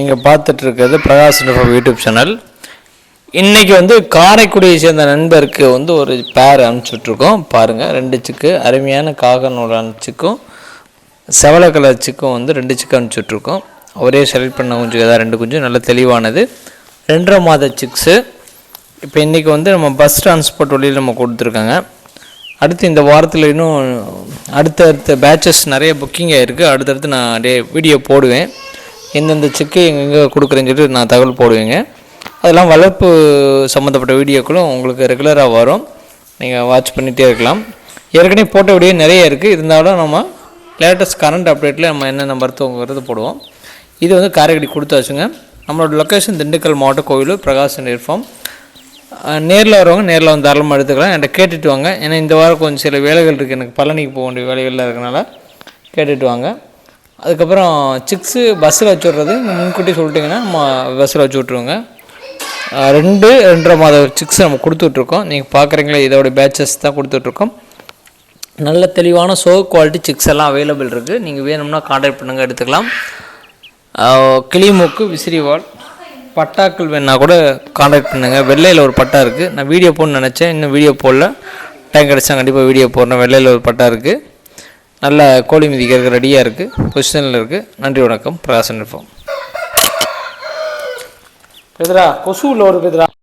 நீங்கள் பார்த்துட்டு இருக்கிறது பிரகாஷ் நிருபம் யூடியூப் சேனல். இன்றைக்கி வந்து காரைக்குடியை சேர்ந்த நண்பருக்கு வந்து ஒரு பேர் அனுப்பிச்சுட்ருக்கோம். பாருங்கள் ரெண்டு சிக்கு அருமையான காகனோட சிக்கும் செவல கலர் சிக்கும் வந்து ரெண்டு சிக்கு அனுப்பிச்சுட்ருக்கோம். ஒரே செலக்ட் பண்ண குஞ்சு தான் ரெண்டு குஞ்சு நல்ல தெளிவானது. ரெண்டரை மாத சிக்ஸு. இப்போ இன்றைக்கி வந்து நம்ம பஸ் டிரான்ஸ்போர்ட் வழியில் நம்ம கொடுத்துருக்காங்க. அடுத்து இந்த வாரத்தில் இன்னும் அடுத்தடுத்த பேட்சஸ் நிறைய புக்கிங் ஆகிருக்கு அடுத்தடுத்து நான் டே வீடியோ போடுவேன். எந்தெந்த செக்கு எங்கெங்கே கொடுக்குறேன்னு சொல்லிட்டு நான் தகவல் போடுவேங்க. அதெல்லாம் வளர்ப்பு சம்மந்தப்பட்ட வீடியோக்களும் உங்களுக்கு ரெகுலராக வரும். நீங்கள் வாட்ச் பண்ணிகிட்டே இருக்கலாம். ஏற்கனவே போட்ட வீடியோ நிறைய இருக்குது இருந்தாலும் நம்ம லேட்டஸ்ட் கரண்ட் அப்டேட்டில் நம்ம என்னென்ன மருத்துவங்கிறது போடுவோம். இது வந்து காரைக்குடி கொடுத்தாச்சுங்க. நம்மளோட லொக்கேஷன் திண்டுக்கல் மாவட்ட கோவில் பிரகாசன் இர்ஃபார்ம் நேரில் வரவங்க நேரில் வந்து தாராளமாக எடுத்துக்கலாம். என்கிட்ட கேட்டுட்டு வாங்க. ஏன்னா இந்த வாரம் கொஞ்சம் சில வேலைகள் இருக்குது எனக்கு பழனிக்கு போக வேண்டிய வேலைகள்லாம் இருக்கனால கேட்டுட்டு வாங்க. அதுக்கப்புறம் சிக்ஸு பஸ்ஸில் வச்சு விட்றது. முன்கூட்டி சொல்லிட்டிங்கன்னா நம்ம பஸ்ஸில் வச்சு விட்ருவோங்க ரெண்டு ரெண்டரை மாத சிக்ஸ் நம்ம கொடுத்துட்ருக்கோம். நீங்கள் பார்க்குறீங்களே இதோட பேட்சஸ் தான் கொடுத்துட்ருக்கோம். நல்ல தெளிவான சோ குவாலிட்டி சிக்ஸ் எல்லாம் அவைலபிள் இருக்குது நீங்கள் வேணும்னா கான்டாக்ட் பண்ணுங்கள் எடுத்துக்கலாம். அஹ் கிளிமூக்கு விசிறிவால் பட்டாக்கள் வேணால் கூட கான்டாக்ட் பண்ணுங்கள் வெள்ளையில் ஒரு பட்டா இருக்குது நான் வீடியோ போடணும்னு நினச்சேன். இன்னும் வீடியோ போடல. டைம் கிடச்சா கண்டிப்பாக வீடியோ போடுறேன். வெள்ளையில் ஒரு பட்டா இருக்குது நல்ல கோழி மிதிக்கிறதுக்கு ரெடியாக இருக்குது பொசிஷனில் இருக்குது நன்றி வணக்கம். பிரகாசன் இருப்போம் பெதுரா கொசு உள்ள ஒரு பெதுரா.